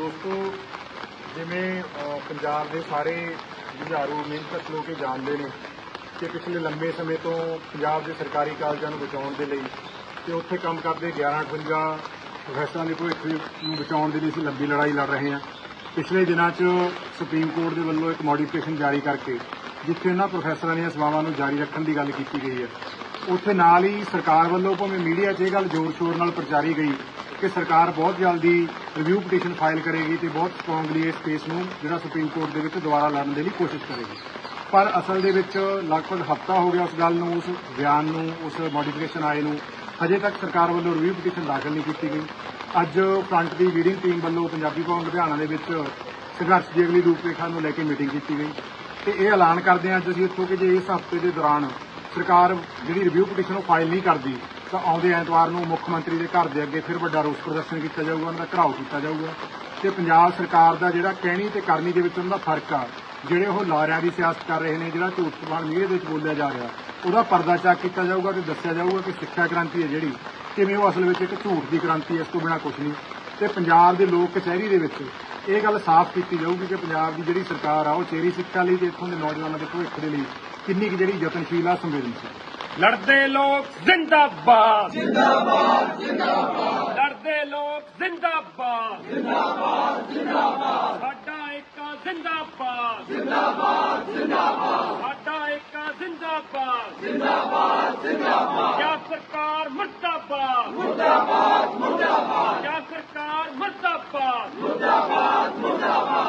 ਦੋਸਤੋ, ਜਿਵੇਂ ਪੰਜਾਬ ਦੇ ਸਾਰੇ ਜੁਝਾਰੂ ਮਿਹਨਤ ਲੋਕ ਇਹ ਜਾਣਦੇ ਨੇ ਕਿ ਪਿਛਲੇ ਲੰਬੇ ਸਮੇਂ ਤੋਂ ਪੰਜਾਬ ਦੇ ਸਰਕਾਰੀ ਕਾਲਜਾਂ ਨੂੰ ਬਚਾਉਣ ਦੇ ਲਈ ਤੇ ਉੱਥੇ ਕੰਮ ਕਰਦੇ 1158 ਪ੍ਰੋਫੈਸਰਾਂ ਦੇ ਭਵਿੱਖ ਨੂੰ ਬਚਾਉਣ ਦੇ ਲਈ ਅਸੀਂ ਲੰਬੀ ਲੜਾਈ ਲੜ ਰਹੇ ਹਾਂ। ਪਿਛਲੇ ਦਿਨਾਂ 'ਚ ਸੁਪਰੀਮ ਕੋਰਟ ਦੇ ਵੱਲੋਂ ਇੱਕ ਮੋਡੀਫਿਕੇਸ਼ਨ ਜਾਰੀ ਕਰਕੇ, ਜਿੱਥੇ ਇਹਨਾਂ ਪ੍ਰੋਫੈਸਰਾਂ ਦੀਆਂ ਸੇਵਾਵਾਂ ਨੂੰ ਜਾਰੀ ਰੱਖਣ ਦੀ ਗੱਲ ਕੀਤੀ ਗਈ ਹੈ। ਉੱਥੇ ਨਾਲ ਹੀ ਸਰਕਾਰ ਵੱਲੋਂ ਭਾਵੇਂ ਮੀਡੀਆ 'ਚ ਇਹ ਗੱਲ ਜ਼ੋਰ-ਸ਼ੋਰ ਨਾਲ ਪ੍ਰਚਾਰੀ ਗਈ ਕਿ ਸਰਕਾਰ ਬਹੁਤ ਜਲਦੀ ਰਿਵਿਊ ਪਟੀਸ਼ਨ ਫਾਈਲ ਕਰੇਗੀ ਤੇ ਬਹੁਤ ਸਟਰੋਂਗਲੀ ਇਸ ਕੇਸ ਨੂੰ ਜਿਹੜਾ ਸੁਪਰੀਮ ਕੋਰਟ ਦੇ ਵਿੱਚ ਦੁਬਾਰਾ ਲੜਨ ਦੇ ਲਈ ਕੋਸ਼ਿਸ਼ ਕਰੇਗੀ। ਪਰ ਅਸਲ ਦੇ ਵਿੱਚ ਲਗਭਗ ਹਫ਼ਤਾ ਹੋ ਗਿਆ ਉਸ ਗੱਲ ਨੂੰ, ਉਸ ਬਿਆਨ ਨੂੰ, ਉਸ ਮੋਡੀਫਿਕੇਸ਼ਨ ਆਏ ਨੂੰ। ਹਜੇ ਤੱਕ ਸਰਕਾਰ ਵੱਲੋਂ ਰਿਵਿਊ ਪਟੀਸ਼ਨ ਦਾਖਲ ਨਹੀਂ ਕੀਤੀ ਗਈ। ਅੱਜ ਫਰੰਟ ਦੀ ਲੀਡਿੰਗ ਟੀਮ ਵੱਲੋਂ ਪੰਜਾਬੀ ਭਵਨ ਲੁਧਿਆਣਾ ਦੇ ਵਿੱਚ ਸੰਘਰਸ਼ ਦੀ ਅਗਲੀ ਰੂਪਰੇਖਾ ਨੂੰ ਲੈ ਕੇ ਮੀਟਿੰਗ ਕੀਤੀ ਗਈ। ਤੇ ਇਹ ਐਲਾਨ ਕਰਦੇ ਹਾਂ ਅੱਜ ਅਸੀਂ ਇੱਥੋਂ ਕਿ ਜੇ ਇਸ ਹਫ਼ਤੇ ਦੇ ਦੌਰਾਨ ਸਰਕਾਰ ਜਿਹੜੀ ਰਿਵਿਊ ਪਟੀਸ਼ਨ ਉਹ ਫਾਈਲ ਨਹੀਂ ਕਰਦੀ, ਤਾਂ ਆਉਂਦੇ ਐਤਵਾਰ ਨੂੰ ਮੁੱਖ ਮੰਤਰੀ ਦੇ ਘਰ ਦੇ ਅੱਗੇ ਫਿਰ ਵੱਡਾ ਰੋਸ ਪ੍ਰਦਰਸ਼ਨ ਕੀਤਾ ਜਾਊਗਾ, ਉਹਨਾਂ ਦਾ ਘਰਾਓ ਕੀਤਾ ਜਾਊਗਾ। ਤੇ ਪੰਜਾਬ ਸਰਕਾਰ ਦਾ ਜਿਹੜਾ ਕਹਿਣੀ ਤੇ ਕਰਨੀ ਦੇ ਵਿੱਚ ਉਹਨਾਂ ਦਾ ਫ਼ਰਕ ਆ, ਜਿਹੜੇ ਉਹ ਲਾਰਿਆਂ ਦੀ ਸਿਆਸਤ ਕਰ ਰਹੇ ਨੇ, ਜਿਹੜਾ ਝੂਠ ਸਵਾਲ ਮੀਡੀਆ ਦੇ ਵਿੱਚ ਬੋਲਿਆ ਜਾ ਰਿਹਾ, ਉਹਦਾ ਪਰਦਾ ਚੱਕ ਕੀਤਾ ਜਾਊਗਾ ਤੇ ਦੱਸਿਆ ਜਾਊਗਾ ਕਿ ਸਿੱਖਿਆ ਕ੍ਰਾਂਤੀ ਹੈ ਜਿਹੜੀ, ਕਿਵੇਂ ਉਹ ਅਸਲ ਵਿੱਚ ਇੱਕ ਝੂਠ ਦੀ ਕ੍ਰਾਂਤੀ ਹੈ, ਇਸ ਤੋਂ ਬਿਨਾਂ ਕੁਝ ਨਹੀਂ। ਤੇ ਪੰਜਾਬ ਦੇ ਲੋਕ ਕਚਹਿਰੀ ਦੇ ਵਿੱਚ ਇਹ ਗੱਲ ਸਾਫ਼ ਕੀਤੀ ਜਾਊਗੀ ਕਿ ਪੰਜਾਬ ਦੀ ਜਿਹੜੀ ਸਰਕਾਰ ਆ, ਉਹ ਚੇਰੀ ਸਿੱਖਿਆ ਲਈ ਤੇ ਇਥੋਂ ਦੇ ਨੌਜਵਾਨਾਂ ਦੇ ਭਵਿੱਖ ਦੇ ਲਈ ਕਿੰਨੀ ਕੁ ਜਿਹੜੀ ਯਤਨਸ਼ੀਲ ਆ ਸੰਵੇਦਨਸ਼ੀਲ ਲੜਦੇ ਲੋਕ ਜ਼ਿੰਦਾਬਾਦ ਜ਼ਿੰਦਾਬਾਦ ਜ਼ਿੰਦਾਬਾਦ ਲੜਦੇ ਲੋਕ ਜ਼ਿੰਦਾਬਾਦ ਜ਼ਿੰਦਾਬਾਦ ਜ਼ਿੰਦਾਬਾਦ ਸਾਡਾ ਏਕਾ ਜ਼ਿੰਦਾਬਾਦ ਜ਼ਿੰਦਾਬਾਦ ਜ਼ਿੰਦਾਬਾਦ ਸਾਡਾ ਏਕਾ ਜ਼ਿੰਦਾਬਾਦ ਜ਼ਿੰਦਾਬਾਦ ਜ਼ਿੰਦਾਬਾਦ ਕਿਆ ਸਰਕਾਰ ਮੁਰਦਾਬਾਦ ਮੁਰਦਾਬਾਦ ਮੁਰਦਾਬਾਦ ਕਿਆ ਸਰਕਾਰ ਮੁਰਦਾਬਾਦ ਮੁਰਦਾਬਾਦ ਮੁਰਦਾਬਾਦ